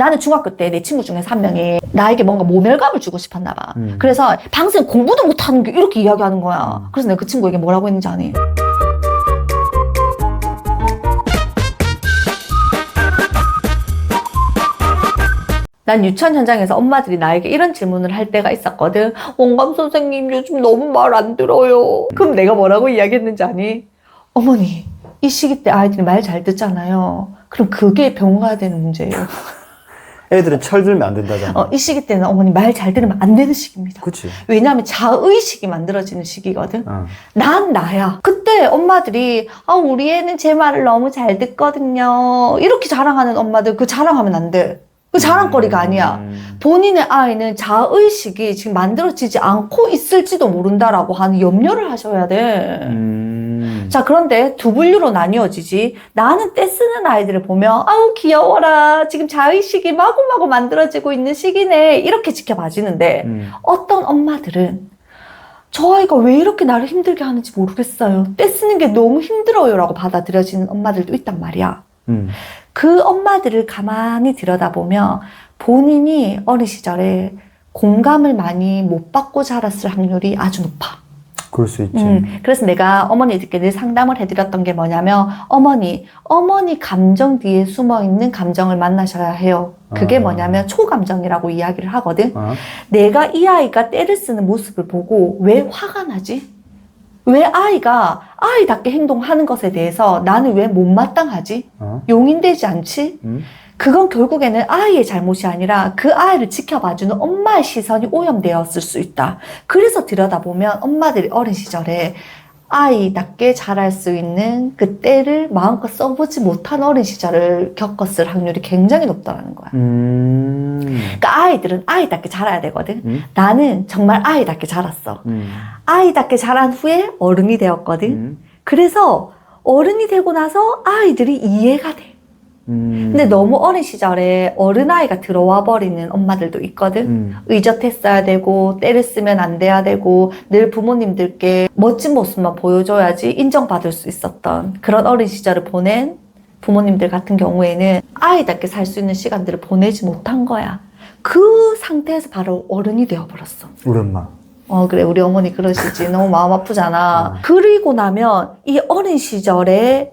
나는 중학교 때 내 친구 중에서 한 명이 나에게 뭔가 모멸감을 주고 싶었나 봐. 음. 그래서 방생 공부도 못하는 게 이렇게 이야기하는 거야. 음. 그래서 내가 그 친구에게 뭐라고 했는지 아니? 난 유치원 현장에서 엄마들이 나에게 이런 질문을 할 때가 있었거든. 원감 선생님 요즘 너무 말 안 들어요. 그럼 내가 뭐라고 이야기했는지 아니? 어머니, 이 시기 때 아이들이 말 잘 듣잖아요. 그럼 그게 병원 가야 되는 문제예요. 애들은 철들면 안 된다잖아. 어, 이 시기 때는 어머니 말 잘 들으면 안 되는 시기입니다. 그치. 왜냐하면 자의식이 만들어지는 시기거든. 어. 난 나야. 그때 엄마들이 아 우리 애는 제 말을 너무 잘 듣거든요. 이렇게 자랑하는 엄마들 그 자랑하면 안 돼. 그 자랑거리가 아니야. 음. 본인의 아이는 자의식이 지금 만들어지지 않고 있을지도 모른다라고 하는 염려를 하셔야 돼. 음. 자, 그런데 두 분류로 나뉘어지지. 나는 떼 쓰는 아이들을 보면, 아우, 귀여워라. 지금 자의식이 마구마구 만들어지고 있는 시기네. 이렇게 지켜봐지는데, 음. 어떤 엄마들은 저 아이가 왜 이렇게 나를 힘들게 하는지 모르겠어요. 떼 쓰는 게 너무 힘들어요. 라고 받아들여지는 엄마들도 있단 말이야. 음. 그 엄마들을 가만히 들여다보면 본인이 어린 시절에 공감을 많이 못 받고 자랐을 확률이 아주 높아. 그럴 수 있지. 음, 그래서 내가 어머니들께 늘 상담을 해드렸던 게 뭐냐면, 어머니, 어머니 감정 뒤에 숨어 있는 감정을 만나셔야 해요. 그게 아. 뭐냐면 초감정이라고 이야기를 하거든. 어? 내가 이 아이가 때를 쓰는 모습을 보고 왜 화가 나지? 왜 아이가 아이답게 행동하는 것에 대해서 나는 왜 못마땅하지? 어? 용인되지 않지? 음? 그건 결국에는 아이의 잘못이 아니라 그 아이를 지켜봐주는 엄마의 시선이 오염되었을 수 있다. 그래서 들여다보면 엄마들이 어린 시절에 아이답게 자랄 수 있는 그 때를 마음껏 써보지 못한 어린 시절을 겪었을 확률이 굉장히 높다는 거야. 음. 그러니까 아이들은 아이답게 자라야 되거든. 음? 나는 정말 아이답게 자랐어. 음. 아이답게 자란 후에 어른이 되었거든. 음. 그래서 어른이 되고 나서 아이들이 이해가 돼. 음. 근데 너무 어린 시절에 어른아이가 들어와 버리는 엄마들도 있거든. 음. 의젓했어야 되고, 때를 쓰면 안 돼야 되고, 늘 부모님들께 멋진 모습만 보여줘야지 인정받을 수 있었던 그런 어린 시절을 보낸 부모님들 같은 경우에는 아이답게 살 수 있는 시간들을 보내지 못한 거야. 그 상태에서 바로 어른이 되어버렸어. 우리 엄마. 어, 그래, 우리 어머니 그러시지. 너무 마음 아프잖아. 어. 그리고 나면 이 어린 시절에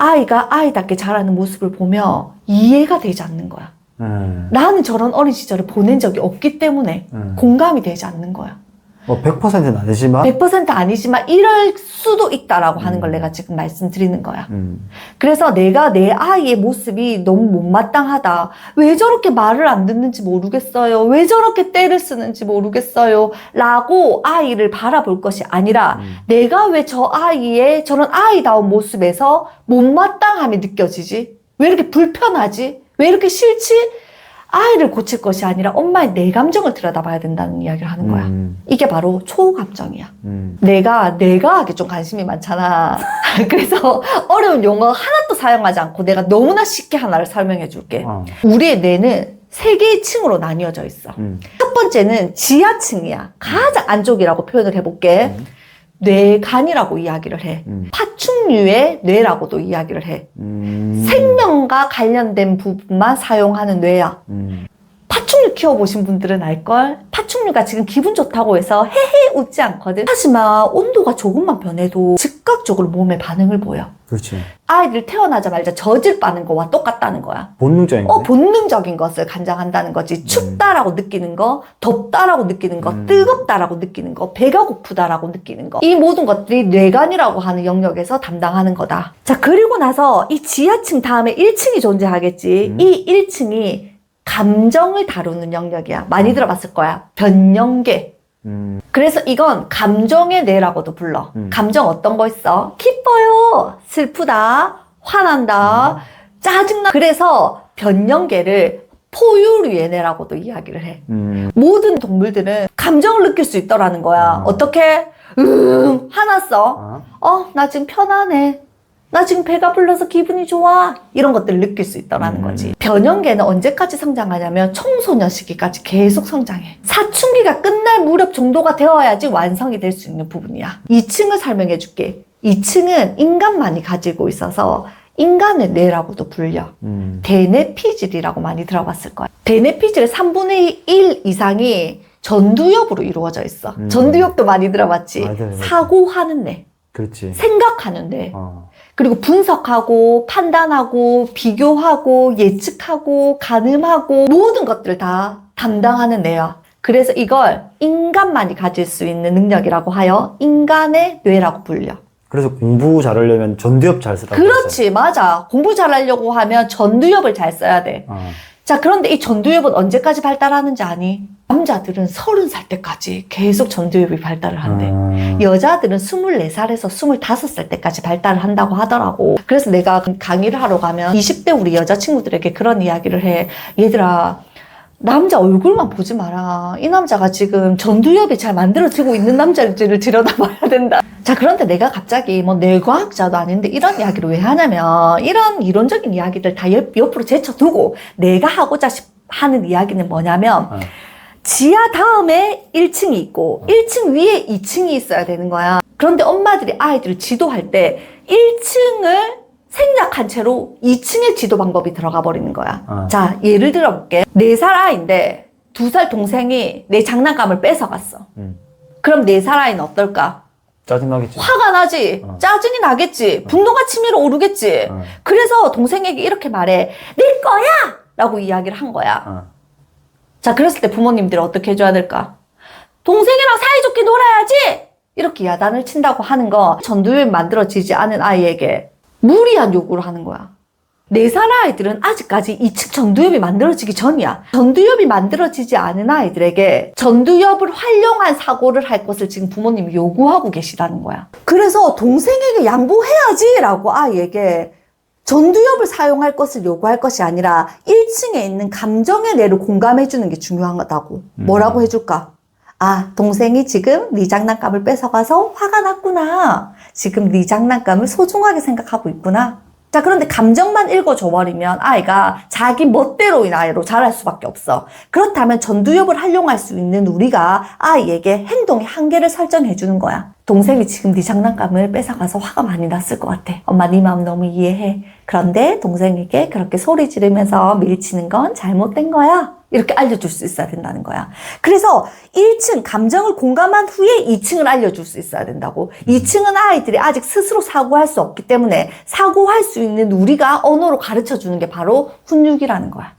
아이가 아이답게 자라는 모습을 보며 이해가 되지 않는 거야. 음. 나는 저런 어린 시절을 보낸 적이 없기 때문에 음. 공감이 되지 않는 거야. 뭐 100%는 아니지만. 100% 아니지만 이럴 수도 있다라고 하는 걸 음. 내가 지금 말씀드리는 거야. 음. 그래서 내가 내 아이의 모습이 너무 못마땅하다. 왜 저렇게 말을 안 듣는지 모르겠어요. 왜 저렇게 때를 쓰는지 모르겠어요. 라고 아이를 바라볼 것이 아니라 음. 내가 왜 저 아이의 저런 아이다운 모습에서 못마땅함이 느껴지지? 왜 이렇게 불편하지? 왜 이렇게 싫지? 아이를 고칠 것이 아니라 엄마의 내 감정을 들여다봐야 된다는 이야기를 하는 거야. 음. 이게 바로 초감정이야. 음. 내가 내가하게 좀 관심이 많잖아. 그래서 어려운 용어 하나도 사용하지 않고 내가 너무나 쉽게 하나를 설명해 줄게. 어. 우리의 뇌는 세 개의 층으로 나뉘어져 있어. 음. 첫 번째는 지하층이야. 가장 안쪽이라고 표현을 해볼게. 음. 뇌간이라고 이야기를 해. 음. 파충류의 뇌라고도 이야기를 해. 음. 생명과 관련된 부분만 사용하는 뇌야. 음. 파충류 키워보신 분들은 알걸? 파충류가 지금 기분 좋다고 해서 헤헤 웃지 않거든. 하지만 온도가 조금만 변해도 즉각적으로 몸에 반응을 보여. 그렇지. 아이들 태어나자마자 젖을 빠는 거와 똑같다는 거야. 본능적인 어, 거. 본능적인 것을 간장한다는 거지. 춥다라고 느끼는 거, 덥다라고 느끼는 거, 음. 뜨겁다라고 느끼는 거, 배가 고프다라고 느끼는 거. 이 모든 것들이 뇌간이라고 하는 영역에서 담당하는 거다. 자, 그리고 나서 이 지하층 다음에 1층이 존재하겠지. 음. 이 1층이 감정을 다루는 영역이야. 많이 들어봤을 거야. 변형계. 음. 그래서 이건 감정의 뇌라고도 불러. 음. 감정 어떤 거 있어? 기뻐요. 슬프다. 화난다. 음. 짜증나. 그래서 변형계를 포유류의 뇌라고도 이야기를 해. 음. 모든 동물들은 감정을 느낄 수 있더라는 거야. 아. 어떻게? 음, 화났어. 아. 어, 나 지금 편안해. 나 지금 배가 불러서 기분이 좋아. 이런 것들을 느낄 수 있더라는 음. 거지. 변형계는 언제까지 성장하냐면 청소년 시기까지 계속 성장해. 사춘기가 끝날 무렵 정도가 되어야지 완성이 될 수 있는 부분이야. 2층을 설명해 줄게. 2층은 인간만이 가지고 있어서 인간의 뇌라고도 불려. 음. 대뇌피질이라고 많이 들어봤을 거야. 대뇌피질의 3분의 1 이상이 전두엽으로 이루어져 있어. 음. 전두엽도 많이 들어봤지. 맞아요, 맞아요. 사고하는 뇌, 그렇지. 생각하는 뇌, 어. 그리고 분석하고 판단하고 비교하고 예측하고 가늠하고 모든 것들을 다 담당하는 뇌야. 그래서 이걸 인간만이 가질 수 있는 능력이라고 하여 인간의 뇌라고 불려. 그래서 공부 잘하려면 전두엽 잘 쓰라고. 그렇지, 맞아. 공부 잘하려고 하면 전두엽을 잘 써야 돼. 했어요. 어. 자, 그런데 이 전두엽은 언제까지 발달하는지 아니? 남자들은 서른 살 때까지 계속 전두엽이 발달을 한대. 아. 여자들은 24살에서 25살 때까지 발달을 한다고 하더라고. 그래서 내가 강의를 하러 가면 20대 우리 여자친구들에게 그런 이야기를 해. 얘들아, 남자 얼굴만 보지 마라. 이 남자가 지금 전두엽이 잘 만들어지고 있는 남자일지를 들여다봐야 된다. 자, 그런데 내가 갑자기 뭐 뇌과학자도 아닌데 이런 이야기를 왜 하냐면 이런 이론적인 이야기들 다 옆, 옆으로 제쳐두고 내가 하고자 싶- 하는 이야기는 뭐냐면 어. 지하 다음에 1층이 있고 1층 위에 2층이 있어야 되는 거야. 그런데 엄마들이 아이들을 지도할 때 1층을 생략한 채로 2층의 지도 방법이 들어가 버리는 거야. 어. 자, 예를 들어 볼게. 4살 아이인데 2살 동생이 내 장난감을 뺏어갔어. 음. 그럼 4살 아이는 어떨까? 짜증나겠지. 화가 나지. 어. 짜증이 나겠지. 분노가 치밀어 오르겠지. 어. 그래서 동생에게 이렇게 말해. 내 거야! 라고 이야기를 한 거야. 어. 자, 그랬을 때 부모님들이 어떻게 해줘야 될까? 동생이랑 사이좋게 놀아야지! 이렇게 야단을 친다고 하는 거, 전두엽이 만들어지지 않은 아이에게 무리한 요구를 하는 거야. 네살 아이들은 아직까지 2층 전두엽이 만들어지기 전이야. 전두엽이 만들어지지 않은 아이들에게 전두엽을 활용한 사고를 할 것을 지금 부모님이 요구하고 계시다는 거야. 그래서 동생에게 양보해야지! 라고 아이에게 전두엽을 사용할 것을 요구할 것이 아니라 1층에 있는 감정의 뇌를 공감해 주는 게 중요하다고. 뭐라고 해줄까? 아, 동생이 지금 네 장난감을 뺏어가서 화가 났구나. 지금 네 장난감을 소중하게 생각하고 있구나. 자, 그런데 감정만 읽어줘버리면 아이가 자기 멋대로인 아이로 자랄 수밖에 없어. 그렇다면 전두엽을 활용할 수 있는 우리가 아이에게 행동의 한계를 설정해 주는 거야. 동생이 지금 네 장난감을 뺏어가서 화가 많이 났을 것 같아. 엄마 네 마음 너무 이해해. 그런데 동생에게 그렇게 소리 지르면서 밀치는 건 잘못된 거야. 이렇게 알려줄 수 있어야 된다는 거야. 그래서 1층 감정을 공감한 후에 2층을 알려줄 수 있어야 된다고. 2층은 아이들이 아직 스스로 사고할 수 없기 때문에 사고할 수 있는 우리가 언어로 가르쳐 주는 게 바로 훈육이라는 거야.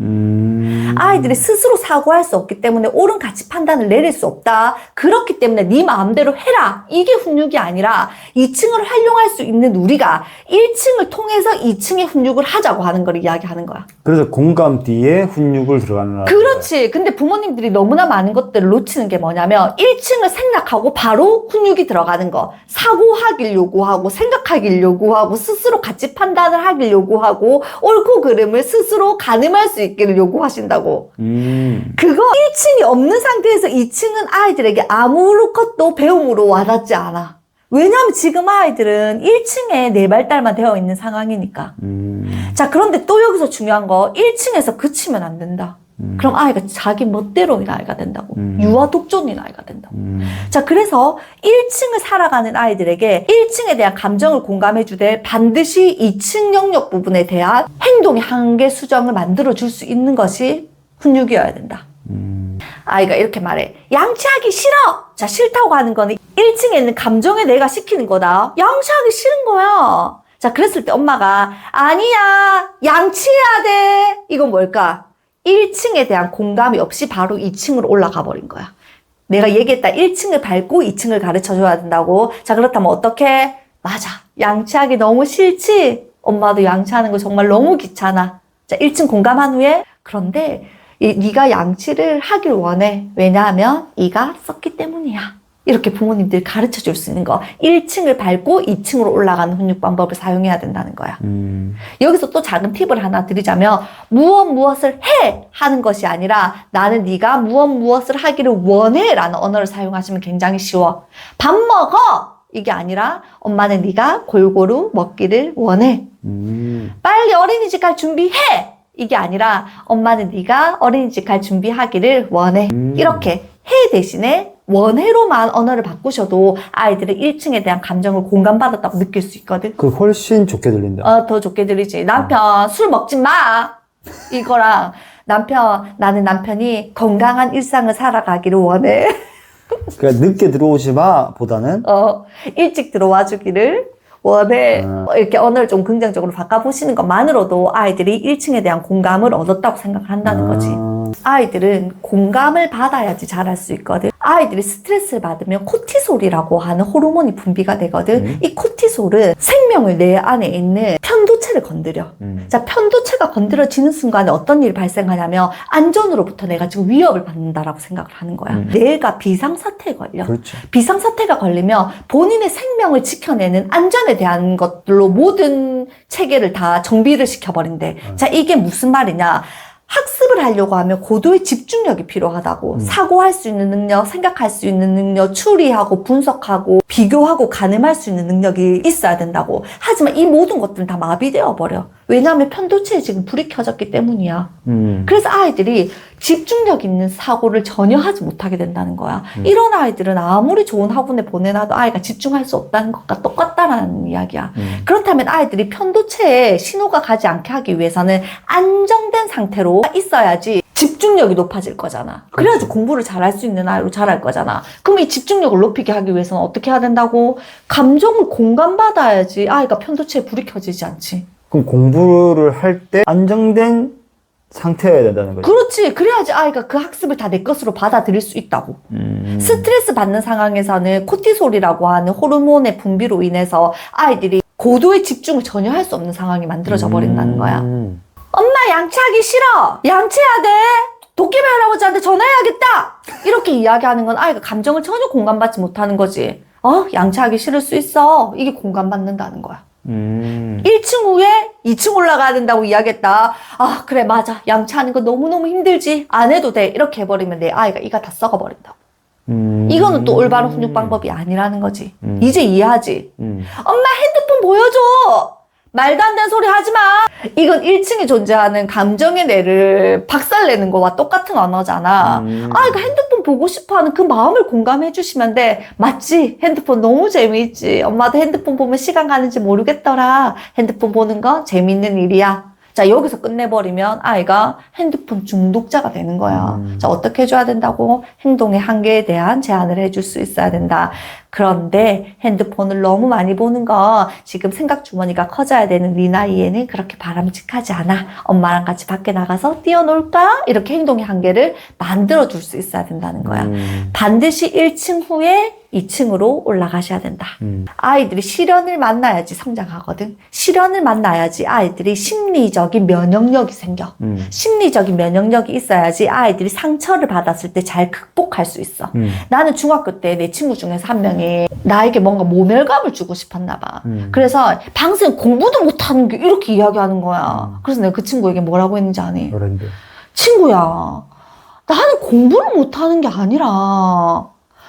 음. 아이들이 스스로 사고할 수 없기 때문에 옳은 가치 판단을 내릴 수 없다. 그렇기 때문에 네 마음대로 해라. 이게 훈육이 아니라 2층을 활용할 수 있는 우리가 1층을 통해서 2층의 훈육을 하자고 하는 걸 이야기하는 거야. 그래서 공감 뒤에 훈육을 들어가는. 그렇지. 근데 부모님들이 너무나 많은 것들을 놓치는 게 뭐냐면 1층을 생략하고 바로 훈육이 들어가는 거. 사고하길 요구하고 생각하길 요구하고 스스로 가치 판단을 하길 요구하고 옳고 그름을 스스로 가늠할 수 있기를 요구하신다고. 음. 그거 1층이 없는 상태에서 2층은 아이들에게 아무것도 배움으로 와닿지 않아. 왜냐하면 지금 아이들은 1층에 내 발달만 되어 있는 상황이니까. 음. 자, 그런데 또 여기서 중요한 거 1층에서 그치면 안 된다. 음. 그럼 아이가 자기 멋대로인 아이가 된다고. 음. 유아 독존인 아이가 된다고. 음. 자, 그래서 1층을 살아가는 아이들에게 1층에 대한 감정을 공감해 주되 반드시 2층 영역 부분에 대한 행동의 한계 수정을 만들어 줄 수 있는 것이 훈육이어야 된다. 음. 아이가 이렇게 말해. 양치하기 싫어! 자, 싫다고 하는 거는 1층에 있는 감정에 내가 시키는 거다. 양치하기 싫은 거야. 자, 그랬을 때 엄마가, 아니야, 양치해야 돼. 이건 뭘까? 1층에 대한 공감이 없이 바로 2층으로 올라가 버린 거야. 내가 얘기했다. 1층을 밟고 2층을 가르쳐 줘야 된다고. 자, 그렇다면 어떻게? 맞아. 양치하기 너무 싫지? 엄마도 양치하는 거 정말 너무 귀찮아. 자, 1층 공감한 후에 그런데 이, 네가 양치를 하길 원해. 왜냐하면 이가 썼기 때문이야. 이렇게 부모님들이 가르쳐 줄 수 있는 거. 1층을 밟고 2층으로 올라가는 훈육 방법을 사용해야 된다는 거야. 음. 여기서 또 작은 팁을 하나 드리자면 무엇 무엇을 해 하는 것이 아니라 나는 네가 무엇 무엇을 하기를 원해라는 언어를 사용하시면 굉장히 쉬워. 밥 먹어 이게 아니라 엄마는 네가 골고루 먹기를 원해. 음. 빨리 어린이집 갈 준비해. 이게 아니라 엄마는 네가 어린이집 갈 준비하기를 원해. 음. 이렇게 해 대신에 원해로만 언어를 바꾸셔도 아이들은 1층에 대한 감정을 공감받았다고 느낄 수 있거든. 그 훨씬 좋게 들린다. 어, 더 좋게 들리지. 남편, 술 먹지 마! 이거랑 남편, 나는 남편이 건강한 일상을 살아가기를 원해. 그러니까 늦게 들어오지 마 보다는 어, 일찍 들어와 주기를 원해. 음. 어, 이렇게 언어를 좀 긍정적으로 바꿔보시는 것만으로도 아이들이 1층에 대한 공감을 얻었다고 생각한다는 거지. 아, 아이들은 공감을 받아야지 잘할 수 있거든. 아이들이 스트레스를 받으면 코티솔이라고 하는 호르몬이 분비가 되거든. 음. 이 코티솔은 생명을 내 안에 있는 편도체를 건드려. 음. 자, 편도체가 건드려지는 순간에 어떤 일이 발생하냐면 안전으로부터 내가 지금 위협을 받는다라고 생각을 하는 거야. 음. 뇌가 비상사태에 걸려. 그렇죠. 비상사태가 걸리면 본인의 생명을 지켜내는 안전에 대한 것들로 모든 체계를 다 정비를 시켜버린대. 음. 자, 이게 무슨 말이냐. 학습을 하려고 하면 고도의 집중력이 필요하다고. 음. 사고할 수 있는 능력, 생각할 수 있는 능력, 추리하고 분석하고 비교하고 가늠할 수 있는 능력이 있어야 된다고. 하지만 이 모든 것들은 다 마비되어 버려. 왜냐하면 편도체에 지금 불이 켜졌기 때문이야. 음. 그래서 아이들이 집중력 있는 사고를 전혀 하지 못하게 된다는 거야. 음. 이런 아이들은 아무리 좋은 학원에 보내놔도 아이가 집중할 수 없다는 것과 똑같다라는 이야기야. 음. 그렇다면 아이들이 편도체에 신호가 가지 않게 하기 위해서는 안정된 상태로 있어야지 집중력이 높아질 거잖아. 그래야지 그렇지. 공부를 잘할 수 있는 아이로 자랄 거잖아. 그럼 이 집중력을 높이게 하기 위해서는 어떻게 해야 된다고? 감정을 공감받아야지 아이가 편도체에 불이 켜지지 않지. 그럼 공부를 할 때 안정된 상태여야 된다는 거죠. 그렇지. 그래야지 아이가 그 학습을 다 내 것으로 받아들일 수 있다고. 음. 스트레스 받는 상황에서는 코티솔이라고 하는 호르몬의 분비로 인해서 아이들이 고도의 집중을 전혀 할 수 없는 상황이 만들어져 버린다는 거야. 음. 엄마 양치하기 싫어. 양치해야 돼. 도깨비 할아버지한테 전화해야겠다. 이렇게 이야기하는 건 아이가 감정을 전혀 공감받지 못하는 거지. 어, 양치하기 싫을 수 있어. 이게 공감받는다는 거야. 음. 1층 후에 2층 올라가야 된다고 이야기했다. 아, 그래, 맞아. 양치하는 거 너무너무 힘들지. 안 해도 돼. 이렇게 해버리면 내 아이가 이가 다 썩어버린다고. 음. 이거는 또 올바른 훈육 방법이 아니라는 거지. 음. 이제 이해하지. 음. 엄마 핸드폰 보여줘! 말도 안 되는 소리 하지 마! 이건 1층에 존재하는 감정의 뇌를 박살내는 거와 똑같은 언어잖아. 음. 아이가 핸드폰 보고 싶어 하는 그 마음을 공감해 주시면 돼. 맞지? 핸드폰 너무 재미있지. 엄마도 핸드폰 보면 시간 가는지 모르겠더라. 핸드폰 보는 건 재미있는 일이야. 자, 여기서 끝내버리면 아이가 핸드폰 중독자가 되는 거야. 음. 자, 어떻게 해줘야 된다고? 행동의 한계에 대한 제안을 해줄 수 있어야 된다. 그런데 핸드폰을 너무 많이 보는 거 지금 생각 주머니가 커져야 되는 네 나이에는 그렇게 바람직하지 않아. 엄마랑 같이 밖에 나가서 뛰어놀까? 이렇게 행동의 한계를 만들어 줄 수 있어야 된다는 거야. 음. 반드시 1층 후에 2층으로 올라가셔야 된다. 음. 아이들이 시련을 만나야지 성장하거든. 시련을 만나야지 아이들이 심리적인 면역력이 생겨. 음. 심리적인 면역력이 있어야지 아이들이 상처를 받았을 때 잘 극복할 수 있어. 음. 나는 중학교 때 내 친구 중에서 한 명이 나에게 뭔가 모멸감을 주고 싶었나 봐. 음. 그래서 방생 공부도 못하는 게 이렇게 이야기하는 거야. 음. 그래서 내가 그 친구에게 뭐라고 했는지 아니? 그런데 친구야, 나는 공부를 못하는 게 아니라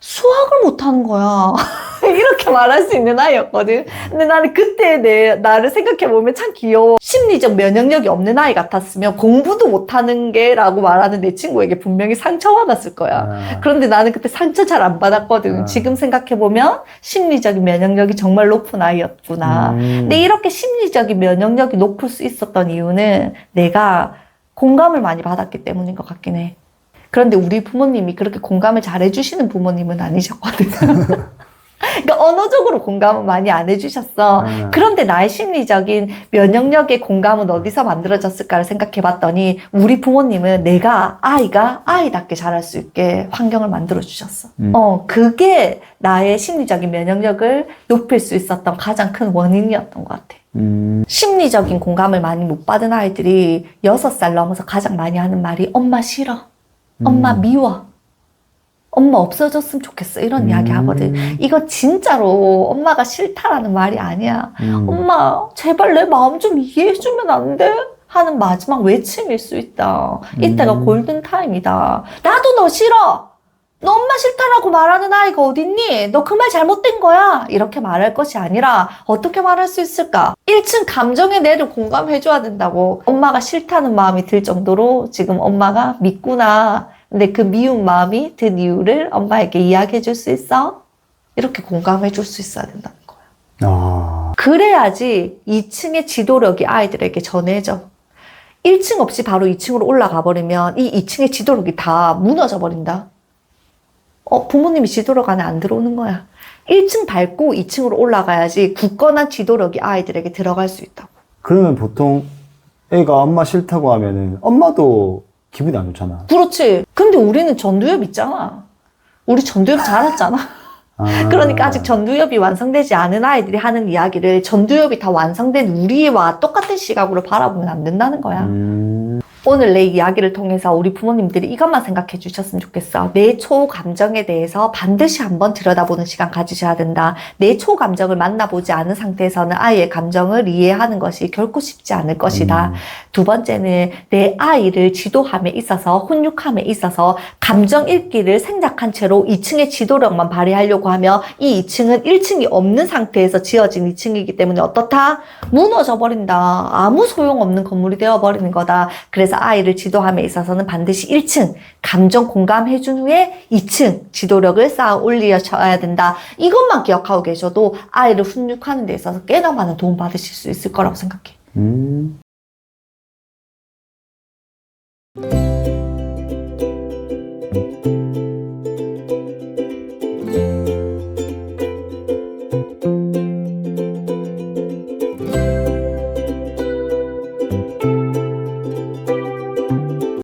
수학을 못하는 거야. 이렇게 말할 수 있는 아이였거든. 근데 나는 그때 내 나를 생각해 보면 참 귀여워. 심리적 면역력이 없는 아이 같았으면 공부도 못하는 게라고 말하는 내 친구에게 분명히 상처받았을 거야. 아. 그런데 나는 그때 상처 잘 안 받았거든. 아. 지금 생각해 보면 심리적인 면역력이 정말 높은 아이였구나. 음. 근데 이렇게 심리적인 면역력이 높을 수 있었던 이유는 내가 공감을 많이 받았기 때문인 것 같긴 해. 그런데 우리 부모님이 그렇게 공감을 잘 해주시는 부모님은 아니셨거든. 그러니까 언어적으로 공감은 많이 안 해주셨어. 아. 그런데 나의 심리적인 면역력의 공감은 어디서 만들어졌을까를 생각해 봤더니 우리 부모님은 내가 아이가 아이답게 자랄 수 있게 환경을 만들어 주셨어. 음. 어, 그게 나의 심리적인 면역력을 높일 수 있었던 가장 큰 원인이었던 것 같아. 음. 심리적인 공감을 많이 못 받은 아이들이 6살 넘어서 가장 많이 하는 말이 엄마 싫어. 엄마 음. 미워. 엄마 없어졌으면 좋겠어. 이런 이야기 하거든. 이거 진짜로 엄마가 싫다라는 말이 아니야. 음. 엄마, 제발 내 마음 좀 이해해주면 안 돼? 하는 마지막 외침일 수 있다. 이때가 음. 골든타임이다. 나도 너 싫어! 너 엄마 싫다라고 말하는 아이가 어딨니? 너 그 말 잘못된 거야! 이렇게 말할 것이 아니라 어떻게 말할 수 있을까? 1층 감정의 내를 공감해줘야 된다고. 엄마가 싫다는 마음이 들 정도로 지금 엄마가 믿구나. 근데 그 미운 마음이 든 이유를 엄마에게 이야기해 줄 수 있어? 이렇게 공감해 줄 수 있어야 된다는 거야. 아, 그래야지 2층의 지도력이 아이들에게 전해져. 1층 없이 바로 2층으로 올라가 버리면 이 2층의 지도력이 다 무너져 버린다. 어, 부모님이 지도력 안에 안 들어오는 거야. 1층 밟고 2층으로 올라가야지 굳건한 지도력이 아이들에게 들어갈 수 있다고. 그러면 보통 애가 엄마 싫다고 하면은 엄마도 기분이 안 좋잖아. 그렇지. 근데 우리는 전두엽 있잖아. 우리 전두엽 자랐잖아. 아. 그러니까 아직 전두엽이 완성되지 않은 아이들이 하는 이야기를 전두엽이 다 완성된 우리와 똑같은 시각으로 바라보면 안 된다는 거야. 음, 오늘 내 이야기를 통해서 우리 부모님들이 이것만 생각해 주셨으면 좋겠어. 내 초감정에 대해서 반드시 한번 들여다보는 시간 가지셔야 된다. 내 초감정을 만나보지 않은 상태에서는 아이의 감정을 이해하는 것이 결코 쉽지 않을 것이다. 음. 두 번째는 내 아이를 지도함에 있어서 훈육함에 있어서 감정 읽기를 생략한 채로 2층의 지도력만 발휘하려고 하면 이 2층은 1층이 없는 상태에서 지어진 2층이기 때문에 어떻다? 무너져 버린다. 아무 소용없는 건물이 되어 버리는 거다. 그래서 아이를 지도함에 있어서는 반드시 1층 감정 공감해 준 후에 2층 지도력을 쌓아 올리셔야 된다. 이것만 기억하고 계셔도 아이를 훈육하는 데 있어서 꽤나 많은 도움 받으실 수 있을 거라고 생각해. 음.